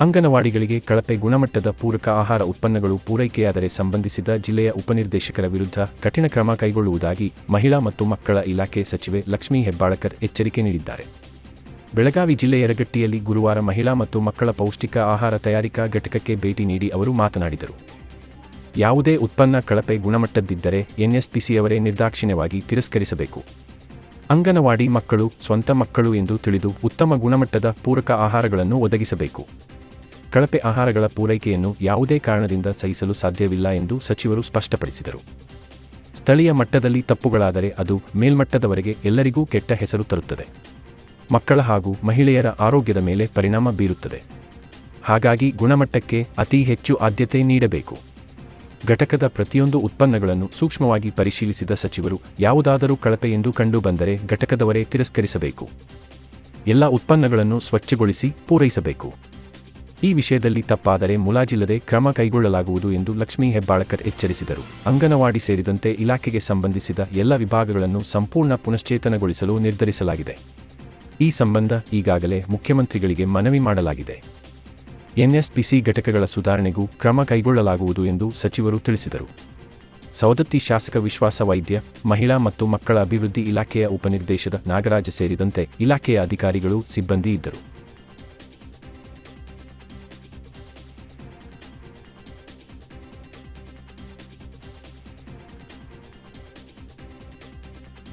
ಅಂಗನವಾಡಿಗಳಿಗೆ ಕಳಪೆ ಗುಣಮಟ್ಟದ ಪೂರಕ ಆಹಾರ ಉತ್ಪನ್ನಗಳು ಪೂರೈಕೆಯಾದರೆ ಸಂಬಂಧಿಸಿದ ಜಿಲ್ಲೆಯ ಉಪನಿರ್ದೇಶಕರ ವಿರುದ್ಧ ಕಠಿಣ ಕ್ರಮ ಕೈಗೊಳ್ಳುವುದಾಗಿ ಮಹಿಳಾ ಮತ್ತು ಮಕ್ಕಳ ಇಲಾಖೆ ಸಚಿವೆ ಲಕ್ಷ್ಮೀ ಹೆಬ್ಬಾಳಕರ್ ಎಚ್ಚರಿಕೆ ನೀಡಿದ್ದಾರೆ. ಬೆಳಗಾವಿ ಜಿಲ್ಲೆಯ ಯರಗಟ್ಟಿಯಲ್ಲಿ ಗುರುವಾರ ಮಹಿಳಾ ಮತ್ತು ಮಕ್ಕಳ ಪೌಷ್ಟಿಕ ಆಹಾರ ತಯಾರಿಕಾ ಘಟಕಕ್ಕೆ ಭೇಟಿ ನೀಡಿ ಅವರು ಮಾತನಾಡಿದರು. ಯಾವುದೇ ಉತ್ಪನ್ನ ಕಳಪೆ ಗುಣಮಟ್ಟದ್ದಿದ್ದರೆ ಎನ್ಎಸ್ಪಿಸಿಯವರೇ ನಿರ್ದಾಕ್ಷಿಣ್ಯವಾಗಿ ತಿರಸ್ಕರಿಸಬೇಕು. ಅಂಗನವಾಡಿ ಮಕ್ಕಳು, ಸ್ವಂತ ಮಕ್ಕಳು ಎಂದು ತಿಳಿದು ಉತ್ತಮ ಗುಣಮಟ್ಟದ ಪೂರಕ ಆಹಾರಗಳನ್ನು ಒದಗಿಸಬೇಕು. ಕಳಪೆ ಆಹಾರಗಳ ಪೂರೈಕೆಯನ್ನು ಯಾವುದೇ ಕಾರಣದಿಂದ ಸಹಿಸಲು ಸಾಧ್ಯವಿಲ್ಲ ಎಂದು ಸಚಿವರು ಸ್ಪಷ್ಟಪಡಿಸಿದರು. ಸ್ಥಳೀಯ ಮಟ್ಟದಲ್ಲಿ ತಪ್ಪುಗಳಾದರೆ ಅದು ಮೇಲ್ಮಟ್ಟದವರೆಗೆ ಎಲ್ಲರಿಗೂ ಕೆಟ್ಟ ಹೆಸರು ತರುತ್ತದೆ. ಮಕ್ಕಳ ಹಾಗೂ ಮಹಿಳೆಯರ ಆರೋಗ್ಯದ ಮೇಲೆ ಪರಿಣಾಮ ಬೀರುತ್ತದೆ. ಹಾಗಾಗಿ ಗುಣಮಟ್ಟಕ್ಕೆ ಅತಿ ಹೆಚ್ಚು ಆದ್ಯತೆ ನೀಡಬೇಕು. ಘಟಕದ ಪ್ರತಿಯೊಂದು ಉತ್ಪನ್ನಗಳನ್ನು ಸೂಕ್ಷ್ಮವಾಗಿ ಪರಿಶೀಲಿಸಿದ ಸಚಿವರು ಯಾವುದಾದರೂ ಕಳಪೆ ಎಂದು ಕಂಡುಬಂದರೆ ಘಟಕದವರೇ ತಿರಸ್ಕರಿಸಬೇಕು. ಎಲ್ಲ ಉತ್ಪನ್ನಗಳನ್ನು ಸ್ವಚ್ಛಗೊಳಿಸಿ ಪೂರೈಸಬೇಕು. ಈ ವಿಷಯದಲ್ಲಿ ತಪ್ಪಾದರೆ ಮುಲಾಜಿಲ್ಲದೆ ಕ್ರಮ ಕೈಗೊಳ್ಳಲಾಗುವುದು ಎಂದು ಲಕ್ಷ್ಮೀ ಹೆಬ್ಬಾಳಕರ್ ಎಚ್ಚರಿಸಿದರು. ಅಂಗನವಾಡಿ ಸೇರಿದಂತೆ ಇಲಾಖೆಗೆ ಸಂಬಂಧಿಸಿದ ಎಲ್ಲ ವಿಭಾಗಗಳನ್ನು ಸಂಪೂರ್ಣ ಪುನಶ್ಚೇತನಗೊಳಿಸಲು ನಿರ್ಧರಿಸಲಾಗಿದೆ. ಈ ಸಂಬಂಧ ಈಗಾಗಲೇ ಮುಖ್ಯಮಂತ್ರಿಗಳಿಗೆ ಮನವಿ ಮಾಡಲಾಗಿದೆ. ಎನ್ಎಸ್ಪಿಸಿ ಘಟಕಗಳ ಸುಧಾರಣೆಗೂ ಕ್ರಮ ಕೈಗೊಳ್ಳಲಾಗುವುದು ಎಂದು ಸಚಿವರು ತಿಳಿಸಿದರು. ಸವದತ್ತಿ ಶಾಸಕ ವಿಶ್ವಾಸ ವೈದ್ಯ, ಮಹಿಳಾ ಮತ್ತು ಮಕ್ಕಳ ಅಭಿವೃದ್ಧಿ ಇಲಾಖೆಯ ಉಪನಿರ್ದೇಶದ ನಾಗರಾಜ ಸೇರಿದಂತೆ ಇಲಾಖೆಯ ಅಧಿಕಾರಿಗಳು ಸಿಬ್ಬಂದಿ ಇದ್ದರು.